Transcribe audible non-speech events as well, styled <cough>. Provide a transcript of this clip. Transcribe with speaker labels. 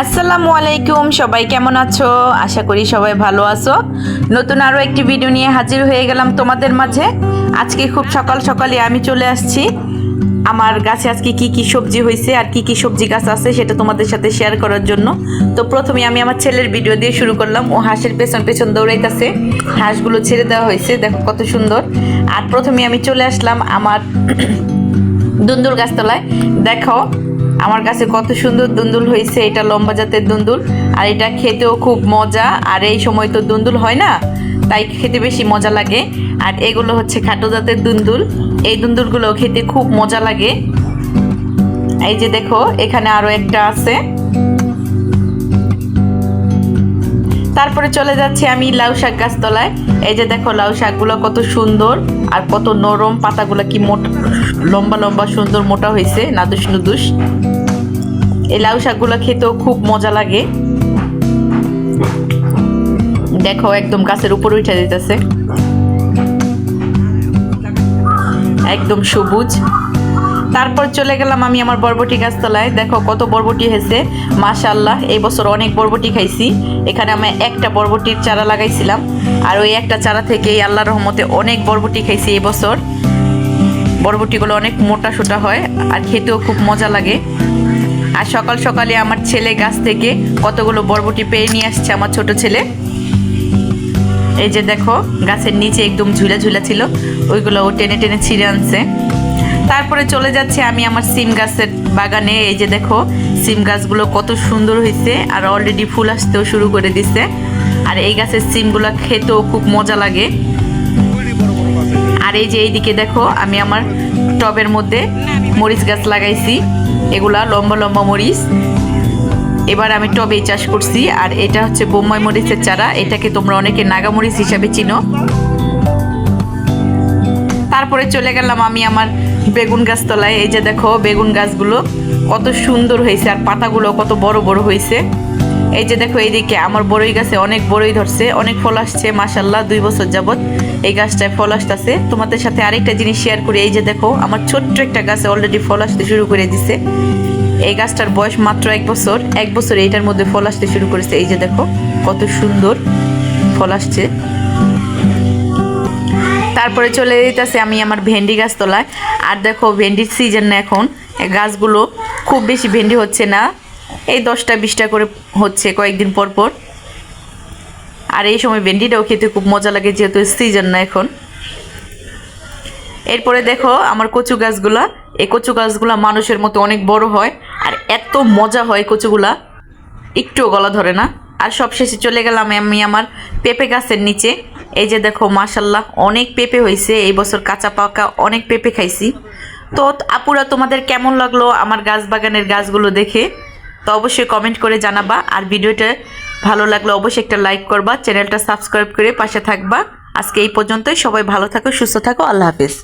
Speaker 1: আসসালামু আলাইকুম, সবাই কেমন আছো? আশা করি সবাই ভালো আছো। নতুন আরও একটি ভিডিও নিয়ে হাজির হয়ে গেলাম তোমাদের মাঝে। আজকে খুব সকাল সকালে আমি চলে আসছি। আমার গাছে আজকে কি কি সবজি হয়েছে আর কি কি সবজি গাছ আছে সেটা তোমাদের সাথে শেয়ার করার জন্য। তো প্রথমে আমি আমার ছেলের ভিডিও দিয়ে শুরু করলাম। ও হাঁসের পেছন পেছন দৌড়াইতেছে। হাঁসগুলো ছেড়ে দেওয়া হয়েছে, দেখো কত সুন্দর। আর প্রথমে আমি চলে আসলাম আমার <coughs> দুন্দুর গাছতলায়। দেখো আমার কাছে কত সুন্দর দুন্দুল হয়েছে, এটা লম্বা জাতের দুন্দুল, আর এটা খেতেও খুব মজা, আর এই সময় তো দুন্দুল হয় না, তাই খেতে বেশি মজা লাগে। আর এগুলো হচ্ছে খাটো জাতের দুন্দুল, এই দুন্দুলগুলো খেতে খুব মজা লাগে। এই যে দেখো, এখানে আরও একটা আছে। তারপরে চলে যাচ্ছে আমি লাউ শাক গাছতলায়। এই যে দেখো লাউ শাকগুলো কত সুন্দর আর কত নরম পাতাগুলো কি মোটা লম্বা লম্বা সুন্দর মোটা হয়েছে, নাদুস নুদুস। এই লাউ শাকগুলো খেতেও খুব মজা লাগে। দেখো একদম গাছের উপরে উঠে দিতেছে একদম সবুজ। তারপর চলে গেলাম আমি আমার বরবটি গাছতলায়। দেখো কত বরবটি হয়েছে। মাশাল্লাহ এই বছর অনেক বরবটি খাইছি। এখানে আমি একটা বরবটির চারা লাগাইছিলাম। আর ওই একটা চারা থেকেই আল্লাহ রহমতে অনেক বরবটি খাইছি এই বছর। বরবটিগুলো অনেক মোটা সোটা হয় আর খেতেও খুব মজা লাগে। আর সকাল সকালে আমার ছেলে গাছ থেকে কতগুলো বরবটি পেয়ে নিয়ে আসছে আমার ছোট ছেলে। এই যে দেখো, গাছের নিচে একদম ঝুলা ঝুলা ছিল। ওইগুলো ও টেনে টেনে ছিঁড়ে আনছে। তারপরে চলে যাচ্ছে আমি আমার সিম গাছের বাগানে। এই যে দেখো, সিম গাছগুলো কত সুন্দর হয়েছে আর অলরেডি ফুল আসতেও শুরু করে দিছে। আর এই গাছের সিমগুলো খেতেও খুব মজা লাগে। আর এই যে এইদিকে দেখো, আমি আমার টবের মধ্যে মরিচ গাছ লাগাইছি। এগুলা লম্বা লম্বা মরিচ। এবার আমি টবেই চাষ করছি। আর এটা হচ্ছে বোম্বাই মরিচের চারা। এটাকে তোমরা অনেকে নাগামরিচ হিসাবে চিনো। তারপরে চলে গেলাম আমি আমার বেগুন গাছ তলায় এই যে দেখো বেগুন গাছগুলো কত সুন্দর হয়েছে আর পাতাগুলো কত বড় বড় হয়েছে। এই যে দেখো এইদিকে আমার বড়ই গাছে অনেক বড়ই ধরছে, অনেক ফল আসছে মাসাল্লাহ দুই বছর যাবত এই গাছটায় ফল আসতেছে। তোমাদের সাথে আরেকটা জিনিস শেয়ার করি, এই যে দেখো আমার ছোট্ট একটা গাছে অলরেডি ফল আসতে শুরু করে দিছে। এই গাছটার বয়স মাত্র এক বছর এক বছর এইটার মধ্যে ফল আসতে শুরু করেছে। এই যে দেখো কত সুন্দর ফল আসছে। তারপরে চলে যেতেছে আমি আমার ভেন্ডি গাছ তোলায় আর দেখো, ভেন্ডির সিজন না এখন। গাছগুলো খুব বেশি ভেন্ডি হচ্ছে না। এই দশটা, বিশটা করে হচ্ছে কয়েকদিন পর পর। আর এই সময় ভেন্ডিটাও খেতে খুব মজা লাগে, যেহেতু সিজন না এখন। এরপরে দেখো, আমার কচু গাছগুলা। এই কচু গাছগুলা মানুষের মতো অনেক বড় হয়, আর এত মজা হয় কচুগুলা। একটুও গলা ধরে না। আর সবশেষে চলে গেলাম আমি আমার পেঁপে গাছের নিচে। এই যে দেখো মাশাল্লাহ অনেক পেঁপে হয়েছে এই বছর কাঁচা পাকা অনেক পেঁপে খাইছি। তো আপুরা, তোমাদের কেমন লাগল আমার গাছ বাগানের গাছগুলো দেখে? তো অবশ্যই কমেন্ট করে জানাবা। আর ভিডিওটা ভালো লাগলে অবশ্যই একটা লাইক করবা। চ্যানেলটা সাবস্ক্রাইব করে পাশে থাকবা। আজকে এই পর্যন্তই। সবাই ভালো থাকো, সুস্থ থাকো। আল্লাহ হাফিজ।